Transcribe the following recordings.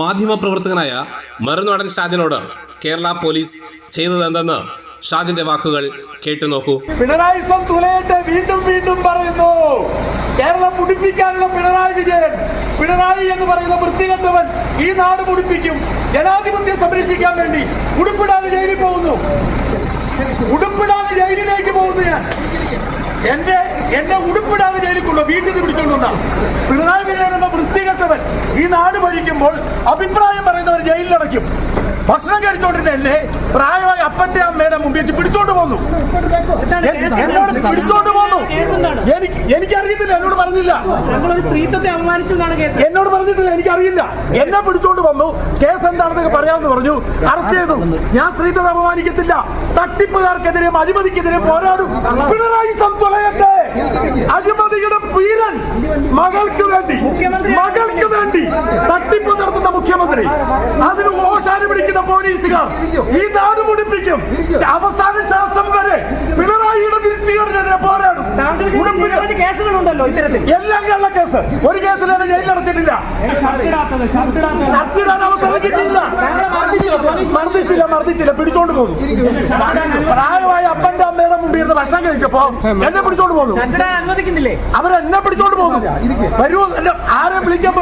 മാധ്യമപ്രവർത്തകനായ മറുനാടൻ ഷാജിനോട് Kerala police ചെയ്തതെന്തെന്ന് ഷാജിന്റെ വാക്കുകൾ കേട്ടു നോക്കൂ. പിണറായി വീണ്ടും വീണ്ടും പറയുന്നു. കേരളം മുടിപ്പിക്കാനുള്ള പിണറായി വിജയൻ പിണറായി എന്ന് പറയുന്ന വൃത്തികെട്ടവൻ ഈ നാട് മുടിപ്പിക്കും. ജനാധിപത്യം സംരക്ഷിക്കാൻ വേണ്ടി ഉടുപ്പിടാതെ ജയിലിൽ പോകുന്നു. ഉടുപ്പിടാതെ ജയിലിലേക്ക് പോകുന്നു ഞാൻ. എന്റെ എന്റെ ഉടുപ്പിടാതെ ജയിലിക്കുള്ളൂ വീട്ടിൽ നിന്ന് പിടിച്ചോണ്ടുണ്ടാ പിണറായി വിജയൻ എന്ന വൃത്തികെട്ടവൻ ഈ നാട് ഭരിക്കുമ്പോൾ അഭിപ്രായം പറയുന്നവർ ജയിലിലടയ്ക്കും ഭക്ഷണം കഴിച്ചോണ്ടിരുന്നല്ലേ പ്രായമായ അപ്പന്റെ അമ്മയുടെ മുമ്പിൽ പിടിച്ചോണ്ട് പോന്നു. എന്നോട് പിടിച്ചോണ്ട് പോന്നു. എനിക്ക് എനിക്കറിയത്തില്ല എന്നോട് പറഞ്ഞില്ല. സ്ത്രീത്വത്തെ അപമാനിച്ചു എന്നോട് പറഞ്ഞിട്ടില്ല എനിക്കറിയില്ല. എന്നെ പിടിച്ചോണ്ട് വന്നു. കേസ് എന്താണെന്നൊക്കെ പറയാമെന്ന് പറഞ്ഞു. അറസ്റ്റ് ചെയ്തു. ഞാൻ സ്ത്രീത്വത്തെ അപമാനിക്കത്തില്ല. തട്ടിപ്പുകാർക്കെതിരെയും അഴിമതിക്കെതിരെ പോരാടും. പിണറായി മകൾക്ക് വേണ്ടി മകൾക്ക് വേണ്ടി തട്ടിപ്പ് നടത്തുന്ന മുഖ്യമന്ത്രി. അതിന് ഓശാന പിടിക്കുന്ന പോലീസുകാർ ഈ നാട് മുടിപ്പിക്കും. അവസാന ശ്വാസം വരെ പിണറായിയുടെ വിരുത്തിയോടിനെതിരെ പോരാടും. കേസുകളുണ്ടല്ലോ ഇത്തരത്തിൽ. എല്ലാം കള്ള കേസ്. ഒരു കേസിൽ ജയിലടച്ചിട്ടില്ല ഷർട്ടിടാൻ അവസരം കിട്ടിയില്ല മർദ്ദിച്ചില്ല മർദ്ദിച്ചില്ല പിടിച്ചോണ്ട് പോകും. പ്രായമായ അപ്പന്റെ ഇരുന്ന് ഭക്ഷണം കഴിച്ചപ്പോ എന്നെ പിടിച്ചോണ്ട് പോകുന്നു അനുവദിക്കുന്നില്ലേ? അവരെന്നെ പിടിച്ചോണ്ട് പോകുന്നു വരൂ എന്നെ ആരെ വിളിക്കാൻ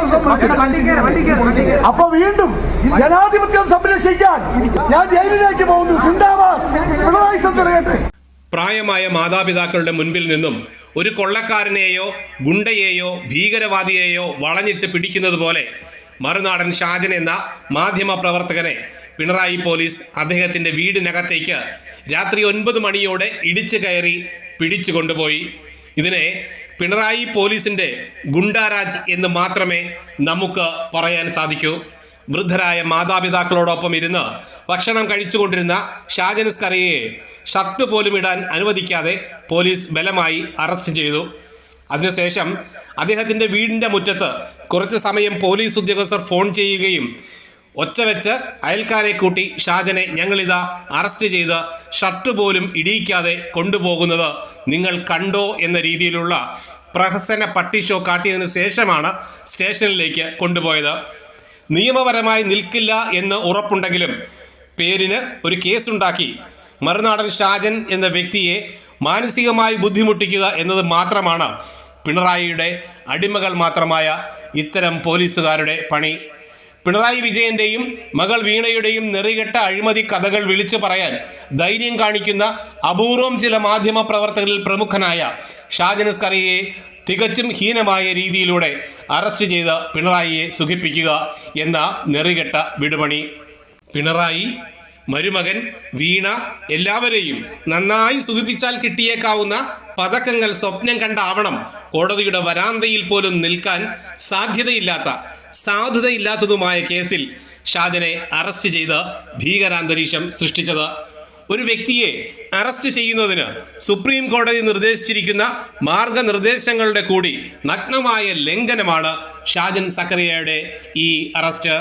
അപ്പൊ വീണ്ടും ജനാധിപത്യം സംരക്ഷിക്കാൻ ഞാൻ ജയിലിലേക്ക് പോകുന്നു. സിന്ദാബാദ് പിണറായി സംതരകട്ടെ പ്രായമായ മാതാപിതാക്കളുടെ മുൻപിൽ നിന്നും ഒരു കൊള്ളക്കാരനെയോ ഗുണ്ടയെയോ ഭീകരവാദിയെയോ വളഞ്ഞിട്ട് പിടിക്കുന്നത് പോലെ മറുനാടൻ ഷാജൻ എന്ന മാധ്യമ പ്രവർത്തകനെ പിണറായി പോലീസ് അദ്ദേഹത്തിന്റെ വീടിനകത്തേക്ക് രാത്രി ഒൻപത് മണിയോടെ ഇടിച്ചു കയറി പിടിച്ചു കൊണ്ടുപോയി. ഇതിനെ പിണറായി പോലീസിന്റെ ഗുണ്ടാരാജ് എന്ന് മാത്രമേ നമുക്ക് പറയാൻ സാധിക്കൂ. വൃദ്ധരായ മാതാപിതാക്കളോടൊപ്പം ഇരുന്ന് ഭക്ഷണം കഴിച്ചുകൊണ്ടിരുന്ന ഷാജനസ്കറിയെ ഷർട്ട് പോലും ഇടാൻ അനുവദിക്കാതെ പോലീസ് ബലമായി അറസ്റ്റ് ചെയ്തു. അതിനുശേഷം അദ്ദേഹത്തിന്റെ വീടിന്റെ മുറ്റത്ത് കുറച്ച് സമയം പോലീസ് ഉദ്യോഗസ്ഥർ ഫോൺ ചെയ്യുകയും ഒച്ച വെച്ച് അയൽക്കാരെ കൂട്ടി ഷാജനെ ഞങ്ങളിതാ അറസ്റ്റ് ചെയ്ത് ഷർട്ട് പോലും ഇടിയിക്കാതെ കൊണ്ടുപോകുന്നത് നിങ്ങൾ കണ്ടോ എന്ന രീതിയിലുള്ള പ്രഹസന പട്ടി ഷോ കാട്ടിയതിന് ശേഷമാണ് സ്റ്റേഷനിലേക്ക് കൊണ്ടുപോയത്. നിയമപരമായി നിൽക്കില്ല എന്ന് ഉറപ്പുണ്ടെങ്കിലും പേരിന് ഒരു കേസുണ്ടാക്കി. മറുനാടൻ ഷാജൻ എന്ന വ്യക്തിയെ മാനസികമായി ബുദ്ധിമുട്ടിക്കുക എന്നത് മാത്രമാണ് പിണറായിയുടെ അടിമകൾ മാത്രമായ ഇത്തരം പോലീസുകാരുടെ പണി. പിണറായി വിജയന്റെയും മകൾ വീണയുടെയും നെറികെട്ട അഴിമതി കഥകൾ വിളിച്ചു പറയാൻ ധൈര്യം കാണിക്കുന്ന അപൂർവം ചില മാധ്യമ പ്രവർത്തകരിൽ പ്രമുഖനായ ഷാജൻ സ്കറിയെ തികച്ചും ഹീനമായ രീതിയിലൂടെ അറസ്റ്റ് ചെയ്ത് പിണറായിയെ സുഖിപ്പിക്കുക എന്ന നെറികെട്ട വിടുപണി. പിണറായി മരുമകൻ വീണ എല്ലാവരെയും നന്നായി സുഖിപ്പിച്ചാൽ കിട്ടിയേക്കാവുന്ന പതക്കങ്ങൾ സ്വപ്നം കണ്ടാവണം. കോടതിയുടെ വരാന്തയിൽ പോലും നിൽക്കാൻ സാധ്യതയില്ലാത്ത സാധുതയില്ലാത്തതുമായ കേസിൽ ഷാജനെ അറസ്റ്റ് ചെയ്ത് ഭീകരാന്തരീക്ഷം സൃഷ്ടിച്ചത്. ഒരു വ്യക്തിയെ അറസ്റ്റ് ചെയ്യുന്നതിന് സുപ്രീം കോടതി നിർദ്ദേശിച്ചിരിക്കുന്ന മാർഗനിർദ്ദേശങ്ങളുടെ കൂടി നഗ്നമായ ലംഘനമാണ് ഷാജൻ സക്കറിയയുടെ ഈ അറസ്റ്റ്.